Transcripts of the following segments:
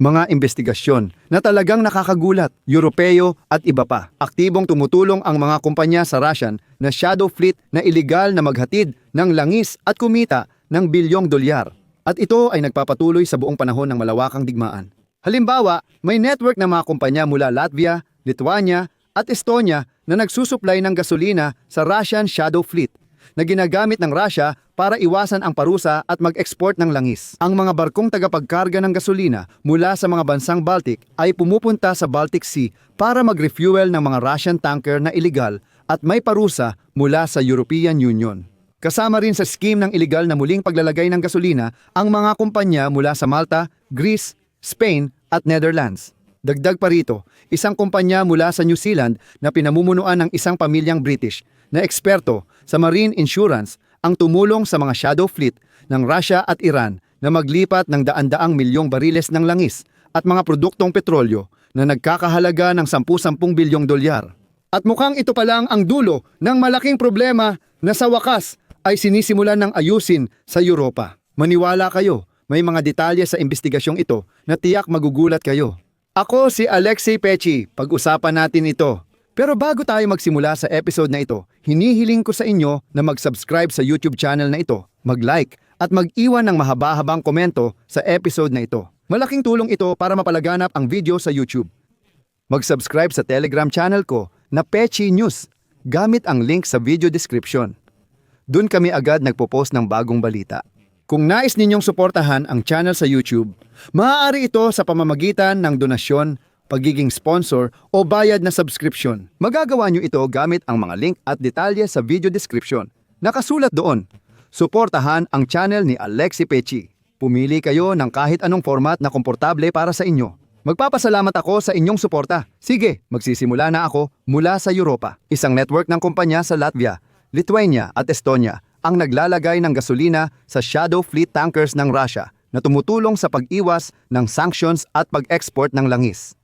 mga investigasyon na talagang nakakagulat, Europeo at iba pa. Aktibong tumutulong ang mga kumpanya sa Russian na shadow fleet na iligal na maghatid ng langis at kumita ng bilyong dolyar. At ito ay nagpapatuloy sa buong panahon ng malawakang digmaan. Halimbawa, may network ng mga kumpanya mula Latvia, Lithuania at Estonia na nagsusuplay ng gasolina sa Russian shadow fleet na ginagamit ng Russia para iwasan ang parusa at mag-export ng langis. Ang mga barkong tagapagkarga ng gasolina mula sa mga bansang Baltic ay pumupunta sa Baltic Sea para mag-refuel ng mga Russian tanker na iligal at may parusa mula sa European Union. Kasama rin sa scheme ng iligal na muling paglalagay ng gasolina ang mga kumpanya mula sa Malta, Greece, Spain at Netherlands. Dagdag pa rito, isang kumpanya mula sa New Zealand na pinamumunuan ng isang pamilyang British na eksperto sa marine insurance ang tumulong sa mga shadow fleet ng Russia at Iran na maglipat ng daan-daang milyong bariles ng langis at mga produktong petrolyo na nagkakahalaga ng 10-10 bilyong dolyar. At mukhang ito pa lang ang dulo ng malaking problema na sa wakas ay sinisimulan ng ayusin sa Europa. Maniwala kayo, may mga detalye sa investigasyong ito na tiyak magugulat kayo. Ako si Alexei Pechi, pag-usapan natin ito. Pero bago tayo magsimula sa episode na ito, hinihiling ko sa inyo na mag-subscribe sa YouTube channel na ito, mag-like at mag-iwan ng mahaba-habang komento sa episode na ito. Malaking tulong ito para mapalaganap ang video sa YouTube. Mag-subscribe sa Telegram channel ko na Pechi News gamit ang link sa video description. Doon kami agad nagpo-post ng bagong balita. Kung nais ninyong suportahan ang channel sa YouTube, maaari ito sa pamamagitan ng donasyon, pagiging sponsor o bayad na subscription. Magagawa nyo ito gamit ang mga link at detalye sa video description. Nakasulat doon. Suportahan ang channel ni Alexi Pechi. Pumili kayo ng kahit anong format na komportable para sa inyo. Magpapasalamat ako sa inyong suporta. Sige, magsisimula na ako mula sa Europa. Isang network ng kumpanya sa Latvia, Lithuania at Estonia ang naglalagay ng gasolina sa shadow fleet tankers ng Russia na tumutulong sa pag-iwas ng sanctions at pag-export ng langis.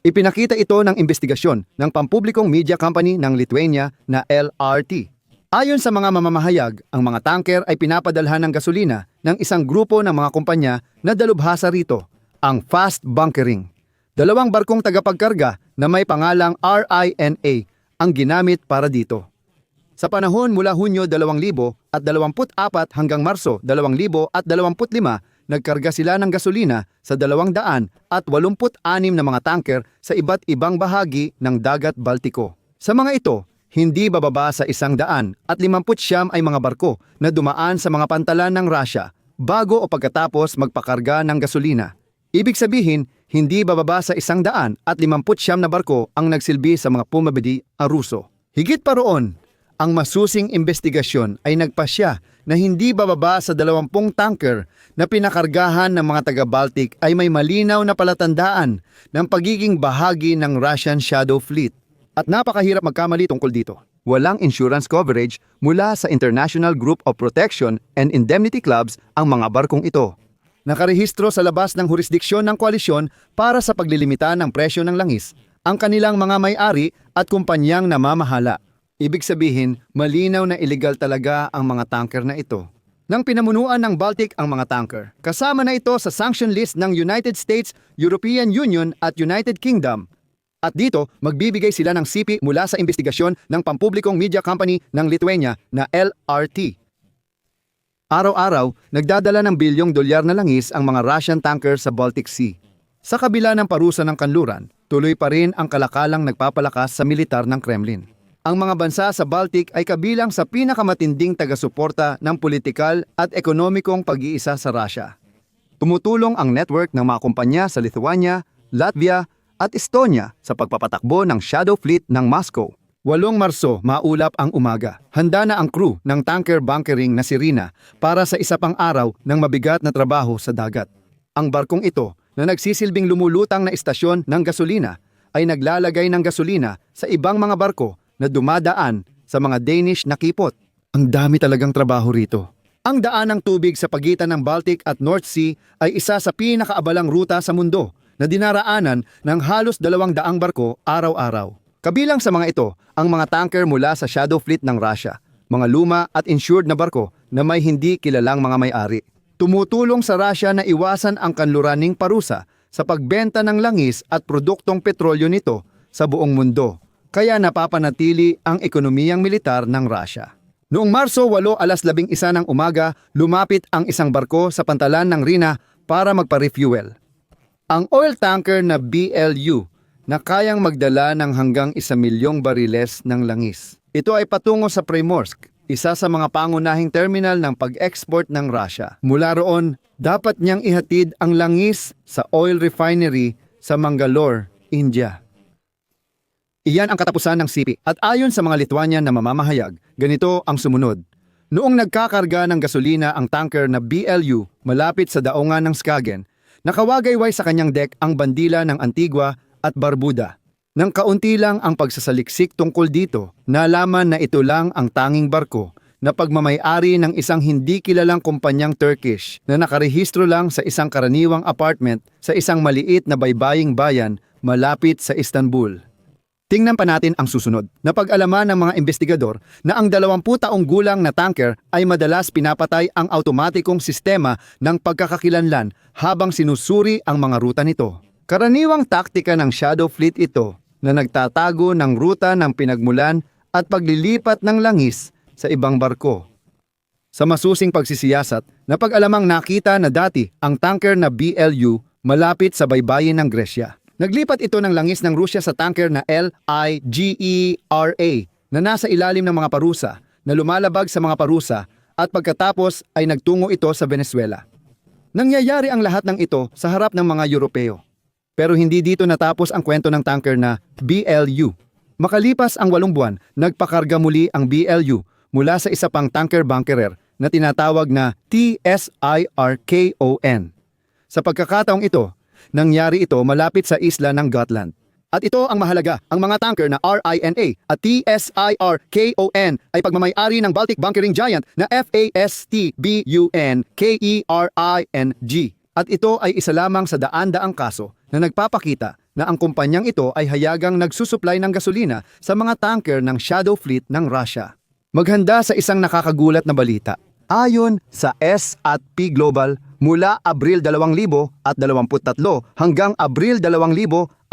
Ipinakita ito ng investigasyon ng pampublikong media company ng Lithuania na LRT. Ayon sa mga mamamahayag, ang mga tanker ay pinapadalhan ng gasolina ng isang grupo ng mga kumpanya na dalubhasa rito, ang fast bunkering. Dalawang barkong tagapagkarga na may pangalang RINA ang ginamit para dito. Sa panahon mula Hunyo 2000 at 24 hanggang Marso 2025, nagkarga sila ng gasolina sa 200 at 86 na mga tanker sa iba't ibang bahagi ng dagat Baltiko. Sa mga ito, hindi bababa sa isang daan at 50 ay mga barko na dumaan sa mga pantalan ng Russia bago o pagkatapos magpakarga ng gasolina. Ibig sabihin, hindi bababa sa isang daan at 50 na barko ang nagsilbi sa mga pumabidi ang Ruso. Higit pa roon, ang masusing investigasyon ay nagpasya na hindi bababa sa 20 tanker na pinakargahan ng mga taga-Baltic ay may malinaw na palatandaan ng pagiging bahagi ng Russian Shadow Fleet. At napakahirap magkamali tungkol dito. Walang insurance coverage mula sa International Group of Protection and Indemnity Clubs ang mga barkong ito. Nakarehistro sa labas ng jurisdiksyon ng koalisyon para sa paglilimita ng presyo ng langis ang kanilang mga may-ari at kumpanyang namamahala. Ibig sabihin, malinaw na illegal talaga ang mga tanker na ito. Nang pinamunuan ng Baltic ang mga tanker, kasama na ito sa sanction list ng United States, European Union at United Kingdom. At dito, magbibigay sila ng CP mula sa investigasyon ng pampublikong media company ng Lithuania na LRT. Araw-araw, nagdadala ng bilyong dolyar na langis ang mga Russian tanker sa Baltic Sea. Sa kabila ng parusa ng kanluran, tuloy pa rin ang kalakalang nagpapalakas sa militar ng Kremlin. Ang mga bansa sa Baltic ay kabilang sa pinakamatinding taga-suporta ng politikal at ekonomikong pag-iisa sa Russia. Tumutulong ang network ng mga kumpanya sa Lithuania, Latvia at Estonia sa pagpapatakbo ng shadow fleet ng Moscow. 8 Marso, maulap ang umaga. Handa na ang crew ng tanker bunkering na Sirina para sa isa pang araw ng mabigat na trabaho sa dagat. Ang barkong ito na nagsisilbing lumulutang na istasyon ng gasolina ay naglalagay ng gasolina sa ibang mga barko na dumadaan sa mga Danish na kipot. Ang dami talagang trabaho rito. Ang daan ng tubig sa pagitan ng Baltic at North Sea ay isa sa pinakaabalang ruta sa mundo na dinaraanan ng halos dalawang daang barko araw-araw. Kabilang sa mga ito, ang mga tanker mula sa shadow fleet ng Russia, mga luma at insured na barko na may hindi kilalang mga may-ari. Tumutulong sa Russia na iwasan ang kanluraning parusa sa pagbenta ng langis at produktong petrolyo nito sa buong mundo, kaya napapanatili ang ekonomiyang militar ng Russia. Noong Marso 8 alas 11 ng umaga, lumapit ang isang barko sa pantalan ng Rina para magpa-refuel. Ang oil tanker na BLU na kayang magdala ng hanggang isa milyong bariles ng langis. Ito ay patungo sa Primorsk, isa sa mga pangunahing terminal ng pag-export ng Russia. Mula roon, dapat niyang ihatid ang langis sa oil refinery sa Mangalore, India. Iyan ang katapusan ng sipi. At ayon sa mga Lithuanian na mamamahayag, ganito ang sumunod. Noong nagkakarga ng gasolina ang tanker na BLU malapit sa daungan ng Skagen, nakawagayway sa kanyang deck ang bandila ng Antigua at Barbuda. Nang kaunti lang ang pagsasaliksik tungkol dito, nalaman na ito lang ang tanging barko na pagmamayari ng isang hindi kilalang kumpanyang Turkish na nakarehistro lang sa isang karaniwang apartment sa isang maliit na baybaying bayan malapit sa Istanbul. Tingnan pa natin ang susunod. Napag-alaman ng mga investigador na ang 20 taong gulang na tanker ay madalas pinapatay ang automatikong sistema ng pagkakakilanlan habang sinusuri ang mga ruta nito. Karaniwang taktika ng Shadow Fleet ito na nagtatago ng ruta ng pinagmulan at paglilipat ng langis sa ibang barko. Sa masusing pagsisiyasat, napag-alamang nakita na dati ang tanker na BLU malapit sa baybayin ng Gresya. Naglipat ito ng langis ng Rusya sa tanker na LIGERA na nasa ilalim ng mga parusa na lumalabag sa mga parusa at pagkatapos ay nagtungo ito sa Venezuela. Nangyayari ang lahat ng ito sa harap ng mga Europeo. Pero hindi dito natapos ang kwento ng tanker na BLU. Makalipas ang walong buwan, nagpakarga muli ang BLU mula sa isa pang tanker bunkerer na tinatawag na TSIRKON. Sa pagkakataong ito, nangyari ito malapit sa isla ng Gotland. At ito ang mahalaga, ang mga tanker na RINA at TSIRKON ay pagmamayari ng Baltic Bunkering Giant na FASTBUN KERING. At ito ay isa lamang sa daan-daang kaso na nagpapakita na ang kumpanyang ito ay hayagang nagsusupply ng gasolina sa mga tanker ng Shadow Fleet ng Russia. Maghanda sa isang nakakagulat na balita. Ayon sa S&P Global, mula Abril 2023 hanggang Abril 2024,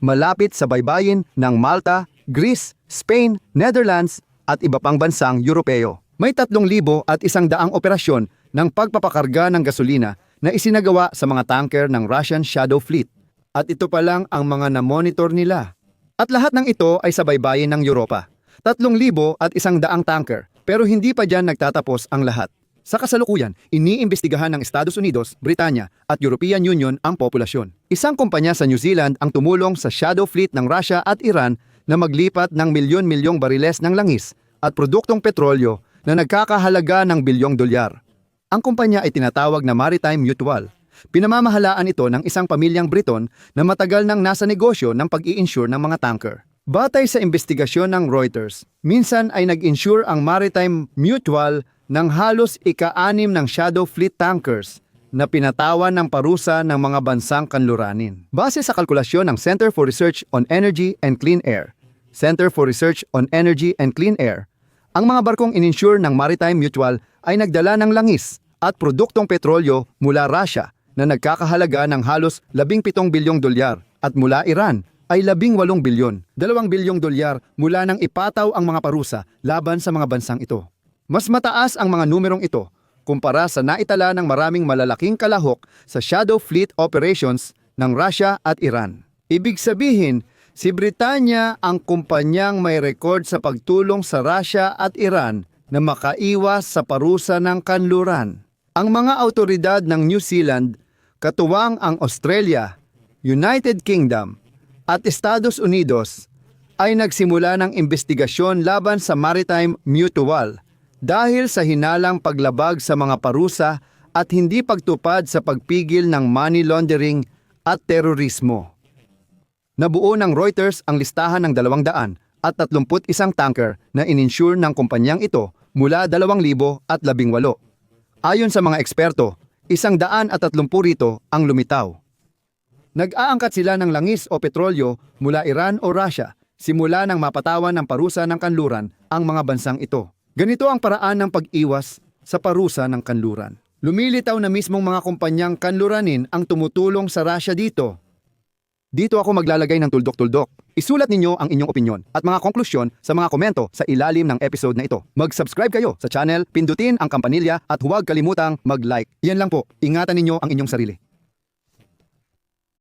malapit sa baybayin ng Malta, Greece, Spain, Netherlands at iba pang bansang Europeo. May 3,000 at isang daang operasyon ng pagpapakarga ng gasolina na isinagawa sa mga tanker ng Russian Shadow Fleet. At ito pa lang ang mga na-monitor nila. At lahat ng ito ay sa baybayin ng Europa. 3,000 at isang daang tanker, pero hindi pa dyan nagtatapos ang lahat. Sa kasalukuyan, iniimbestigahan ng Estados Unidos, Britanya at European Union ang populasyon. Isang kumpanya sa New Zealand ang tumulong sa Shadow Fleet ng Russia at Iran na maglipat ng milyon-milyong bariles ng langis at produktong petrolyo na nagkakahalaga ng bilyong dolyar. Ang kumpanya ay tinatawag na Maritime Mutual. Pinamamahalaan ito ng isang pamilyang Briton na matagal nang nasa negosyo ng pag-i-insure ng mga tanker. Batay sa investigasyon ng Reuters, minsan ay nag-insure ang Maritime Mutual ng halos ika-anim ng Shadow Fleet tankers na pinatawan ng parusa ng mga bansang kanluranin. Base sa kalkulasyon ng Center for Research on Energy and Clean Air, Center for Research on Energy and Clean Air, ang mga barkong ininsure ng Maritime Mutual ay nagdala ng langis at produktong petrolyo mula Russia na nagkakahalaga ng halos 17 bilyong dolyar at mula Iran ay 18 bilyon. 2 bilyong dolyar mula nang ipataw ang mga parusa laban sa mga bansang ito. Mas mataas ang mga numerong ito kumpara sa naitala ng maraming malalaking kalahok sa Shadow Fleet operations ng Russia at Iran. Ibig sabihin, si Britanya ang kumpanyang may record sa pagtulong sa Russia at Iran na makaiwas sa parusa ng kanluran. Ang mga autoridad ng New Zealand, katuwang ang Australia, United Kingdom at Estados Unidos ay nagsimula ng investigasyon laban sa Maritime Mutual dahil sa hinalang paglabag sa mga parusa at hindi pagtupad sa pagpigil ng money laundering at terorismo. Nabuo ng Reuters ang listahan ng 200 at 31 tanker na ininsure ng kumpanyang ito mula 2018. Ayon sa mga eksperto, isang daan at 30 rito ang lumitaw. Nag-aangkat sila ng langis o petrolyo mula Iran o Russia simula nang mapatawan ng parusa ng kanluran ang mga bansang ito. Ganito ang paraan ng pag-iwas sa parusa ng kanluran. Lumilitaw na mismong mga kumpanyang kanluranin ang tumutulong sa Russia dito. Dito ako maglalagay ng tuldok-tuldok. Isulat ninyo ang inyong opinyon at mga konklusyon sa mga komento sa ilalim ng episode na ito. Mag-subscribe kayo sa channel, pindutin ang kampanilya at huwag kalimutang mag-like. Yan lang po. Ingatan ninyo ang inyong sarili.